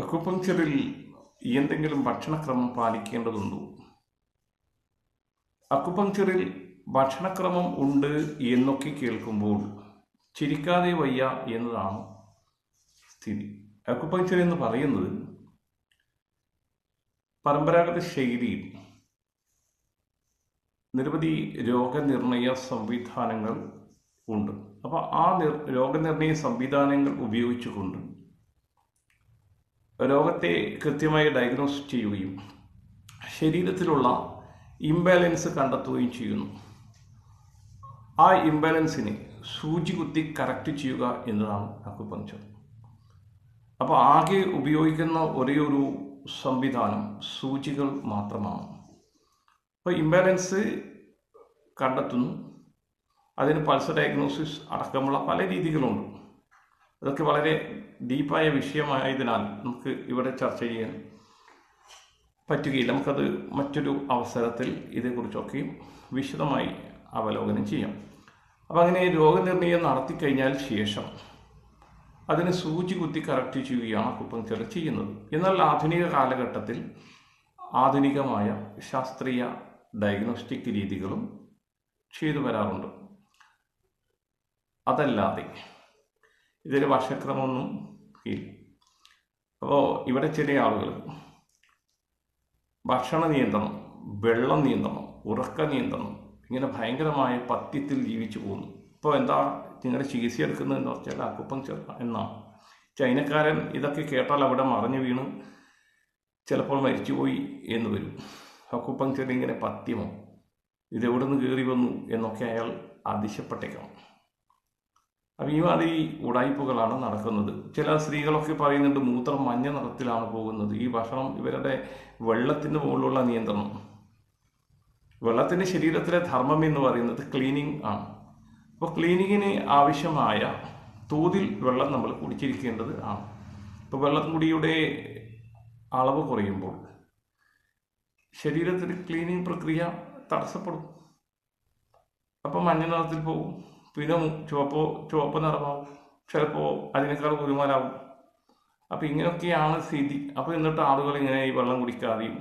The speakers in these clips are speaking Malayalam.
അക്യുപങ്ക്ചറിൽ എന്തെങ്കിലും ഭക്ഷണക്രമം പാലിക്കേണ്ടതുണ്ടോ? അക്യുപങ്ക്ചറിൽ ഭക്ഷണക്രമം ഉണ്ട് എന്നൊക്കെ കേൾക്കുമ്പോൾ ചിരിക്കാതെ വയ്യ എന്നതാണ് സ്ഥിതി. അക്യുപങ്ക്ചർ എന്ന് പറയുന്നത് പരമ്പരാഗത ശൈലിയിൽ നിരവധി രോഗനിർണയ സംവിധാനങ്ങൾ ഉണ്ട്. അപ്പോൾ ആ നിർ രോഗനിർണയ സംവിധാനങ്ങൾ ഉപയോഗിച്ചുകൊണ്ട് രോഗത്തെ കൃത്യമായി ഡയഗ്നോസ് ചെയ്യുകയും ശരീരത്തിലുള്ള ഇംബാലൻസ് കണ്ടെത്തുകയും ചെയ്യുന്നു. ആ ഇംബാലൻസിനെ സൂചി കുത്തി കറക്റ്റ് ചെയ്യുക എന്നതാണ് അക്കുപഞ്ചർ അപ്പോൾ ആകെ ഉപയോഗിക്കുന്ന ഒരേ ഒരു സംവിധാനം സൂചികൾ മാത്രമാണ്. അപ്പോൾ ഇംബാലൻസ് കണ്ടെത്തുന്നു. അതിന് പൾസ് ഡയഗ്നോസിസ് അടക്കമുള്ള പല രീതികളുണ്ട്. അതൊക്കെ വളരെ ഡീപ്പായ വിഷയമായതിനാൽ നമുക്ക് ഇവിടെ ചർച്ച ചെയ്യാൻ പറ്റുകയില്ല. നമുക്കത് മറ്റൊരു അവസരത്തിൽ ഇതേക്കുറിച്ചൊക്കെയും വിശദമായി അവലോകനം ചെയ്യാം. അപ്പോൾ അങ്ങനെ രോഗനിർണയം നടത്തിക്കഴിഞ്ഞാൽ ശേഷം അതിന് സൂചി കുത്തി കറക്റ്റ് ചെയ്യുകയാണ് അക്കുപങ്ക്ചർ ചെയ്യുന്നത്. എന്നാൽ ആധുനിക കാലഘട്ടത്തിൽ ആധുനികമായ ശാസ്ത്രീയ ഡയഗ്നോസ്റ്റിക് രീതികളും ചെയ്തു വരാറുണ്ട്. അതല്ലാതെ ഇതിൽ വർഷക്രമമൊന്നും ഇല്ല. അപ്പോൾ ഇവിടെ ചില ആളുകൾ. ഭക്ഷണ നിയന്ത്രണം വെള്ളം നിയന്ത്രണം ഉറക്ക നിയന്ത്രണം ഇങ്ങനെ ഭയങ്കരമായ പത്യത്തിൽ ജീവിച്ചു പോകുന്നു. ഇപ്പോൾ എന്താ നിങ്ങളുടെ ചികിത്സ എടുക്കുന്നതെന്ന് വെച്ചാൽ അക്കുപ്പങ്ചർ എന്നാണ്. ചൈനക്കാരൻ ഇതൊക്കെ കേട്ടാൽ അവിടെ മറിഞ്ഞു വീണ് ചിലപ്പോൾ മരിച്ചുപോയി എന്ന് വരും. അക്കുപ്പങ്ചർ ഇങ്ങനെ പത്യമോ ഇതെവിടെ നിന്ന് കയറി വന്നു എന്നൊക്കെ അയാൾ അതിശപ്പെട്ടേക്കണം അപ്പം ഈ ഉടായ്പകളാണ് നടക്കുന്നത്. ചില സ്ത്രീകളൊക്കെ പറയുന്നുണ്ട് മൂത്രം മഞ്ഞ നിറത്തിലാണ് പോകുന്നത്. ഈ ഭക്ഷണം ഇവരുടെ വെള്ളത്തിന് മുകളിലുള്ള നിയന്ത്രണം. വെള്ളത്തിന്റെ ശരീരത്തിലെ ധർമ്മം എന്ന് പറയുന്നത് ക്ലീനിങ് ആണ്. അപ്പോൾ ക്ലീനിങ്ങിന് ആവശ്യമായ തോതിൽ വെള്ളം നമ്മൾ കുടിച്ചിരിക്കേണ്ടത് ആണ്. ഇപ്പോൾ വെള്ളം കുടിയുടെ അളവ് കുറയുമ്പോൾ ശരീരത്തിൽ ക്ലീനിങ് പ്രക്രിയ തടസ്സപ്പെടും. അപ്പം മഞ്ഞ നിറത്തിൽ പോകും. പിന്നെ ചുവപ്പോ ചുവപ്പ് നിറമാവും ചിലപ്പോൾ അതിനേക്കാൾ കുരുമാലാവും. അപ്പോൾ ഇങ്ങനെയൊക്കെയാണ് സ്ഥിതി. അപ്പോൾ എന്നിട്ട് ആളുകൾ ഇങ്ങനെ ഈ വെള്ളം കുടിക്കാതെയും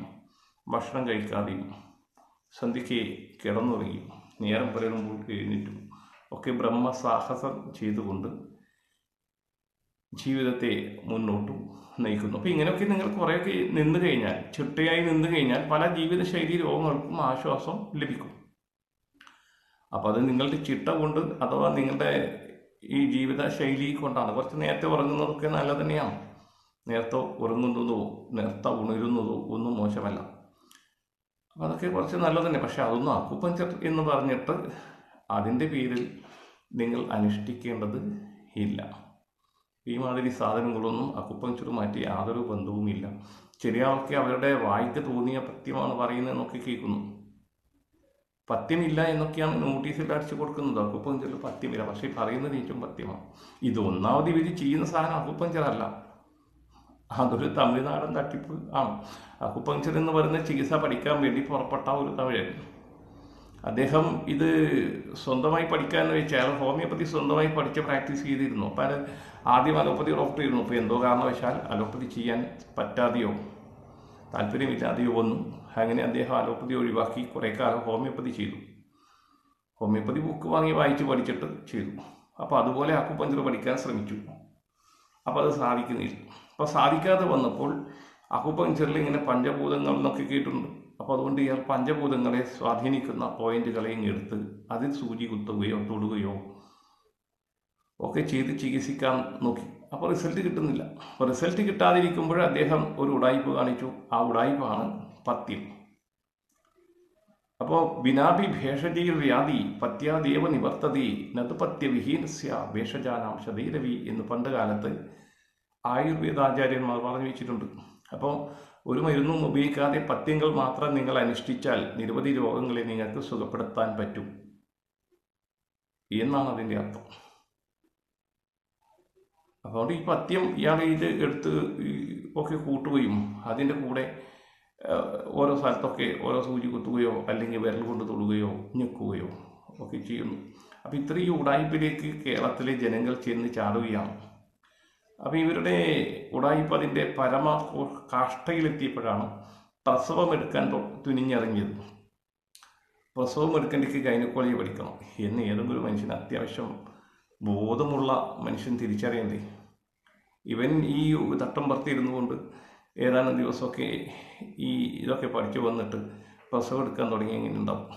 ഭക്ഷണം കഴിക്കാതെയും സന്ധ്യയ്ക്ക് കിടന്നുറങ്ങി നേരം പുലരുമ്പോൾ എഴുന്നേറ്റും ഒക്കെ ബ്രഹ്മസാഹസം ചെയ്തുകൊണ്ട് ജീവിതത്തെ മുന്നോട്ട് നയിക്കുന്നു. അപ്പോൾ ഇങ്ങനെയൊക്കെ നിങ്ങൾ കുറേയൊക്കെ നിന്ന് കഴിഞ്ഞാൽ ചിട്ടയായി നിന്ന് കഴിഞ്ഞാൽ പല ജീവിതശൈലി രോഗങ്ങൾക്കും ആശ്വാസം ലഭിക്കും. അപ്പോൾ അത് നിങ്ങളുടെ ചിട്ട കൊണ്ട് അഥവാ നിങ്ങളുടെ ഈ ജീവിത ശൈലി കൊണ്ടാണ്. കുറച്ച് നേരത്തെ ഉറങ്ങുന്നതൊക്കെ നല്ല തന്നെയാണ്. നേരത്തെ ഉറങ്ങുന്നതോ നേരത്തെ ഉണരുന്നതോ ഒന്നും മോശമല്ല. അപ്പോൾ അതൊക്കെ കുറച്ച് നല്ല തന്നെ. പക്ഷെ അതൊന്നും അക്കുപഞ്ചർ എന്ന് പറഞ്ഞിട്ട് അതിന്റെ പേരിൽ നിങ്ങൾ അനുഷ്ഠിക്കേണ്ടത് ഇല്ല. ഈ മാതിരി സാധനങ്ങളൊന്നും മാറ്റി യാതൊരു ബന്ധവുമില്ല. ചെറിയ ആൾക്ക് അവരുടെ വായിക്ക് തോന്നിയ പത്യമാണ് പറയുന്നതെന്നൊക്കെ കേൾക്കുന്നു. പത്യമില്ല എന്നൊക്കെയാണ് നോട്ടീസിൽ അടിച്ചു കൊടുക്കുന്നത്. അക്കുപ്പഞ്ചറിൽ പത്യമില്ല. പക്ഷേ പറയുന്നത് ഏറ്റവും പത്യമാണ്. ഇത് ഒന്നാമത് ഇവർ ചെയ്യുന്ന സാധനം അക്കുപ്പഞ്ചറല്ല അതൊരു തമിഴ്നാടൻ തട്ടിപ്പ് ആണ്. അക്കുപ്പഞ്ചർ എന്ന് പറയുന്ന ചികിത്സ പഠിക്കാൻ വേണ്ടി പുറപ്പെട്ട ഒരു തമിഴൻ. അദ്ദേഹം ഇത് സ്വന്തമായി പഠിക്കാൻ വെച്ചാൽ ഹോമിയോപ്പതി സ്വന്തമായി പഠിച്ച് പ്രാക്ടീസ് ചെയ്തിരുന്നു. അപ്പം ആദ്യം അലോപ്പതി ഡോക്ടർ ഇരുന്നു അപ്പോൾ എന്തോ കാരണവശാൽ അലോപ്പതി ചെയ്യാൻ പറ്റാതെയോ? താല്പര്യമില്ലാതെയോ വന്നു അങ്ങനെ അദ്ദേഹം അലോപ്പതി ഒഴിവാക്കി കുറേ കാലം ഹോമിയോപ്പതി ചെയ്തു. ഹോമിയോപ്പതി ബുക്ക് വാങ്ങി വായിച്ച് പഠിച്ചിട്ട് ചെയ്തു. അപ്പോൾ അതുപോലെ അക്കുപഞ്ചർ പഠിക്കാൻ ശ്രമിച്ചു. അപ്പോൾ അത് സാധിക്കുന്നില്ല. അപ്പോൾ സാധിക്കാതെ വന്നപ്പോൾ അക്കുപഞ്ചറിൽ ഇങ്ങനെ പഞ്ചഭൂതങ്ങൾ എന്നൊക്കെ കേട്ടിട്ടുണ്ട്. അപ്പോൾ അതുകൊണ്ട് ഇയാൾ പഞ്ചഭൂതങ്ങളെ സ്വാധീനിക്കുന്ന പോയിന്റുകളെയും എടുത്ത് അതിൽ സൂചി കുത്തുകയോ തൊടുകയോ ഒക്കെ ചെയ്ത് ചികിത്സിക്കാൻ നോക്കി. അപ്പോൾ റിസൾട്ട് കിട്ടുന്നില്ല. അപ്പോൾ റിസൾട്ട് കിട്ടാതിരിക്കുമ്പോൾ അദ്ദേഹം ഒരു ഉടായ്പ കാണിച്ചു. ആ ഉടായ്പാണ് പത്യം. അപ്പോൾ ബിനാഭി ഭേഷജീർ വ്യാധി പത്യാദേവ നിവർത്തതി നത് പത്യവിഹീനസ്യ ഭേഷജാനാം ശതീരവി എന്ന് പണ്ട് കാലത്ത് ആയുർവേദാചാര്യന്മാർ പറഞ്ഞു വെച്ചിട്ടുണ്ട്. അപ്പോൾ ഒരു മരുന്നും ഉപയോഗിക്കാതെ പത്യങ്ങൾ മാത്രം നിങ്ങൾ അനുഷ്ഠിച്ചാൽ നിരവധി രോഗങ്ങളെ നിങ്ങൾക്ക് സുഖപ്പെടുത്താൻ പറ്റും. എന്നാണ് അതിന്റെ അർത്ഥം. അതുകൊണ്ട് ഈ പത്യം ഇയാൾ ഇത് എടുത്ത് ഒക്കെ കൂട്ടുകയും അതിന്റെ കൂടെ ഓരോ സ്ഥലത്തൊക്കെ ഓരോ സൂചി കുത്തുകയോ അല്ലെങ്കിൽ വിരൽ കൊണ്ട് തൊടുകയോ ഞെക്കുകയോ ഒക്കെ ചെയ്യുന്നു. അപ്പോൾ ഇത്രയും ഉടായ്പിലേക്ക് കേരളത്തിലെ ജനങ്ങൾ ചെന്ന് ചാടുകയാണ്. അപ്പോൾ ഇവരുടെ ഉടായ്പ അതിന്റെ പരമ കാഷ്ടയിലെത്തിയപ്പോഴാണ് പ്രസവം എടുക്കാൻ തുനിഞ്ഞിറങ്ങിയത്. പ്രസവം എടുക്കേണ്ടിക്ക് ഗൈനക്കോളജി പഠിക്കണം. എന്ന് ഏതെങ്കിലും മനുഷ്യന് അത്യാവശ്യം ബോധമുള്ള മനുഷ്യൻ തിരിച്ചറിയണ്ടേ? ഇവൻ ഈ തട്ടം പറത്തിയിരുന്നു കൊണ്ട് ഏതാനും ദിവസമൊക്കെ ഈ ഇതൊക്കെ പഠിച്ചു വന്നിട്ട് പ്രസവം എടുക്കാൻ തുടങ്ങി എങ്ങനെ ഉണ്ടാവും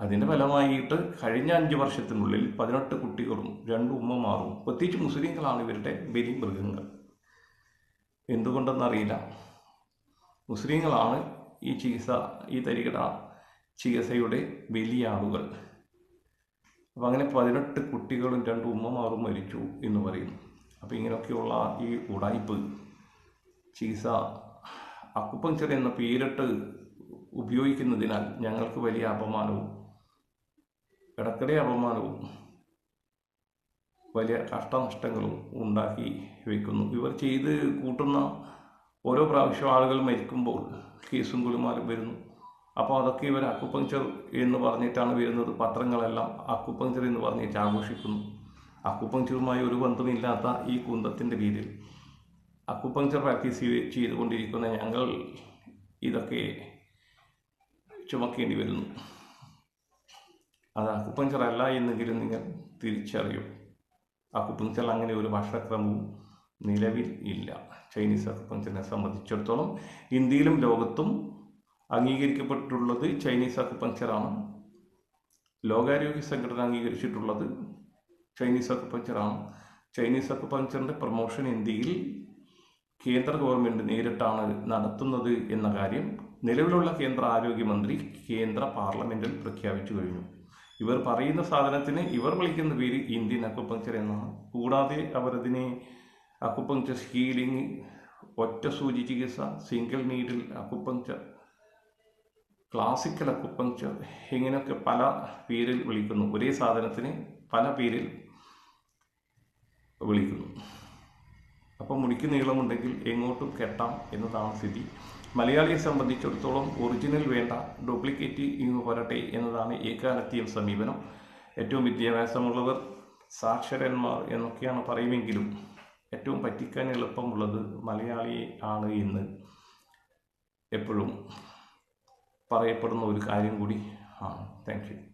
അതിന്റെ ഫലമായിട്ട് കഴിഞ്ഞ അഞ്ച് വർഷത്തിനുള്ളിൽ പതിനെട്ട് കുട്ടികളും രണ്ട് ഉമ്മമാറും പ്രത്യേകിച്ച് മുസ്ലിങ്ങളാണ് ഇവരുടെ ബലി മൃഗങ്ങൾ. എന്തുകൊണ്ടെന്നറിയില്ല. മുസ്ലിങ്ങളാണ് ഈ ചികിത്സ ഈ തരികട ചികിത്സയുടെ ബലിയാളുകൾ അപ്പം അങ്ങനെ പതിനെട്ട് കുട്ടികളും രണ്ട് ഉമ്മമാറും മരിച്ചു എന്ന് പറയുന്നു. അപ്പം ഇങ്ങനെയൊക്കെയുള്ള ഈ ഉടായ്പ് ചികിത്സ അക്കുപങ്ചർ എന്ന പേരിട്ട് ഉപയോഗിക്കുന്നതിനാൽ ഞങ്ങൾക്ക് വലിയ അപമാനവും ഇടക്കിടെ അപമാനവും വലിയ കഷ്ടനഷ്ടങ്ങളും ഉണ്ടാക്കി വയ്ക്കുന്നു ഇവർ ചെയ്ത് കൂട്ടുന്ന ഓരോ പ്രാവശ്യം ആളുകൾ മരിക്കുമ്പോൾ കേസും കുലുമാലും വരുന്നു. അപ്പോൾ അതൊക്കെ ഇവർ അക്കുപങ്ചർ എന്ന് പറഞ്ഞിട്ടാണ് വരുന്നത്. പത്രങ്ങളെല്ലാം അക്കുപങ്ചർ എന്ന് പറഞ്ഞിട്ട് ആഘോഷിക്കുന്നു അക്കുപങ്ചറുമായി ഒരു ബന്ധമില്ലാത്ത ഈ കുന്തത്തിന്റെ പേരിൽ അക്കുപങ്ക്ചർ പ്രാക്ടീസ് ചെയ്ത് ചെയ്തുകൊണ്ടിരിക്കുന്ന ഞങ്ങൾ ഇതൊക്കെ ചുമക്കേണ്ടി വരുന്നു. അത് അക്കുപങ്ക്ചർ അല്ല എന്നെങ്കിലും നിങ്ങൾ തിരിച്ചറിയും. അക്കുപങ്ക്ചർ അങ്ങനെ ഒരു ഭാഷാക്രമവും നിലവിൽ ഇല്ല. ചൈനീസ് അക്കുപങ്ക്ചറിനെ സംബന്ധിച്ചിടത്തോളം ഇന്ത്യയിലും ലോകത്തും അംഗീകരിക്കപ്പെട്ടിട്ടുള്ളത് ചൈനീസ് അക്കുപങ്ക്ചറാണ്. ലോകാരോഗ്യ സംഘടന അംഗീകരിച്ചിട്ടുള്ളത് ചൈനീസ് അക്കുപഞ്ചറാണ് ചൈനീസ് അക്കുപഞ്ചറിന്റെ പ്രൊമോഷൻ ഇന്ത്യയിൽ കേന്ദ്ര ഗവൺമെന്റ് നേരിട്ടാണ് നടത്തുന്നത് എന്ന കാര്യം നിലവിലുള്ള കേന്ദ്ര ആരോഗ്യമന്ത്രി കേന്ദ്ര പാർലമെന്റിൽ പ്രഖ്യാപിച്ചു കഴിഞ്ഞു. ഇവർ പറയുന്ന സാധനത്തിന് ഇവർ വിളിക്കുന്ന പേര് ഇന്ത്യൻ അക്കുപങ്ക്ചർ എന്നാണ്. കൂടാതെ അവരതിനെ അക്കുപങ്ക്ചർ ഹീലിംഗ് ഒറ്റ സൂചി ചികിത്സ single needle acupuncture classical acupuncture ഇങ്ങനെയൊക്കെ പല പേരിൽ വിളിക്കുന്നു. ഒരേ സാധനത്തിന് പല പേരിൽ വിളിക്കുന്നു. അപ്പോൾ മുടിക്ക് നീളമുണ്ടെങ്കിൽ എങ്ങോട്ടും കെട്ടാം എന്നതാണ് സ്ഥിതി. മലയാളിയെ സംബന്ധിച്ചിടത്തോളം ഒറിജിനൽ വേണ്ട ഡ്യൂപ്ലിക്കേറ്റ് ഇന്ന് പോരട്ടെ എന്നതാണ് ഏകാലത്തെയും സമീപനം. ഏറ്റവും വിദ്യാഭ്യാസമുള്ളവർ സാക്ഷരന്മാർ എന്നൊക്കെയാണ് പറയുമെങ്കിലും ഏറ്റവും പറ്റിക്കാൻ എളുപ്പമുള്ളത് മലയാളിയെ ആണ് എന്ന് എപ്പോഴും പറയപ്പെടുന്ന ഒരു കാര്യം കൂടി ആണ്. Thank you.